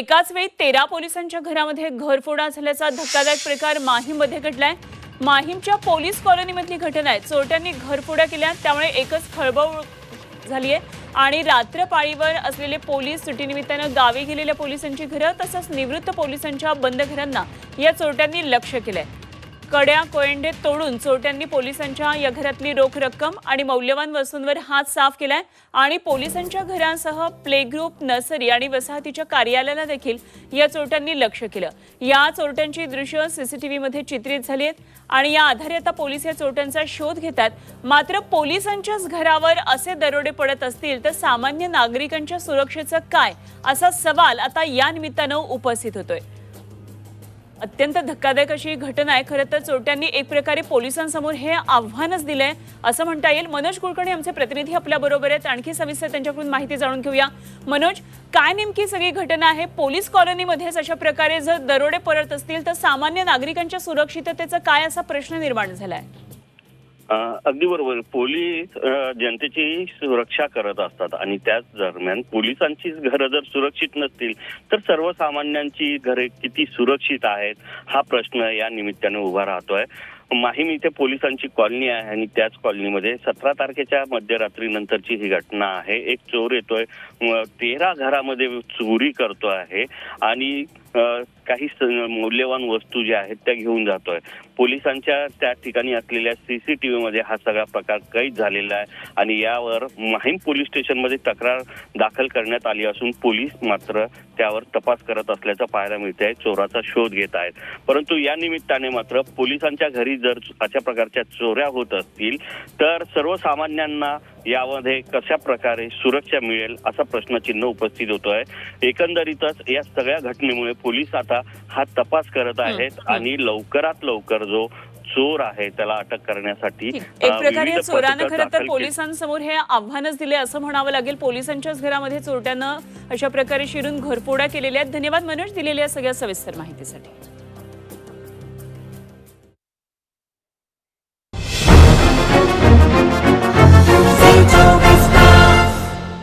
एकाच वेळी तेरा पोलिसांच्या घरामध्ये घरफोडा झाल्याचा धक्कादायक प्रकार माहीममध्ये घडलाय. माहीमच्या पोलीस कॉलनीमधली घटना आहे. चोरट्यांनी घरफोडा केल्या त्यामुळे एकच खळबळ झाली आहे आणि रात्रपाळीवर असलेले पोलीस सुटीनिमित्तानं गावी गेलेल्या पोलिसांची घरं तसंच निवृत्त पोलिसांच्या बंद घरांना या चोरट्यांनी लक्ष केलंय. कड्या कोयंडे तोडून चोरट्यांनी पोलिसांच्या या घरातली रोख रक्कम आणि मौल्यवान वस्तूंवर हात साफ केलाय आणि पोलिसांच्या घरांसह प्ले ग्रुप नर्सरी आणि वसाहतीच्या कार्यालयाला देखील या चोरट्यांनी लक्ष केलं. या चोरट्यांची दृश्य सीसीटीव्हीमध्ये चित्रित झाली आहेत आणि या आधारे आता पोलीस या चोरट्यांचा शोध घेतात. मात्र पोलिसांच्याच घरावर असे दरोडे पडत असतील तर सामान्य नागरिकांच्या सुरक्षेचं काय? असा सवाल आता या निमित्तानं उपस्थित होतोय. अत्यंत धक्कादायक अशी घटना आहे. खरं तर चोरट्यांनी एक प्रकारे पोलिसांसमोर हे आव्हानच दिलंय असं म्हणता येईल. मनोज कुलकर्णी आमचे प्रतिनिधी आपल्या बरोबर आहेत. आणखी सविस्तर त्यांच्याकडून माहिती जाणून घेऊया. मनोज काय नेमकी सगळी घटना आहे? पोलीस कॉलनीमध्येच अशा प्रकारे जर दरोडे पडत असतील तर सामान्य नागरिकांच्या सुरक्षिततेचा काय असा प्रश्न निर्माण झालाय? अगदी बरोबर. पोलीस जनतेची सुरक्षा करत असतात आणि त्याच दरम्यान पोलिसांचीच घरं जर सुरक्षित नसतील तर सर्वसामान्यांची घरे किती सुरक्षित आहेत हा प्रश्न या निमित्ताने उभा राहतोय. माहीम इथे पोलिसांची कॉलनी आहे आणि त्याच कॉलनीमध्ये सतरा तारखेच्या मध्यरात्री नंतरची ही घटना आहे. एक चोर येतोय तेरा घरामध्ये चोरी करतो आहे आणि काही मौल्यवान वस्तू ज्या आहेत त्या घेऊन जातोय. पोलिसांच्या त्या ठिकाणी असलेल्या सीसीटीव्ही मध्ये हा सगळा प्रकार कैद झालेला आहे आणि यावर माहीम पोलीस स्टेशनमध्ये तक्रार दाखल करण्यात आली असून पोलीस मात्र त्यावर तपास करत असल्याचं पाहायला मिळते आहे चोराचा शोध घेत आहेत. परंतु या निमित्ताने मात्र पोलिसांच्या घरी जर अशा प्रकारच्या चोऱ्या होत असतील तर सर्वसामान्यांना यामध्ये कशा प्रकारे सुरक्षा मिळेल असा प्रश्नचिन्ह उपस्थित होतोय. एकंदरीतच या सगळ्या घटनेमुळे पोलीस आता हा तपास करत आहेत. आणि लवकरात लवकर जो चोर आहे त्याला अटक करण्यासाठी एक प्रकारे चोरानं खरं तर. पोलिसांसमोर हे आव्हानच दिले असं म्हणावं लागेल पोलिसांच्याच घरामध्ये चोरट्यानं अशा प्रकारे शिरून घरफोड्या केलेल्या आहेत धन्यवाद मनोज दिलेल्या सगळ्या सविस्तर माहितीसाठी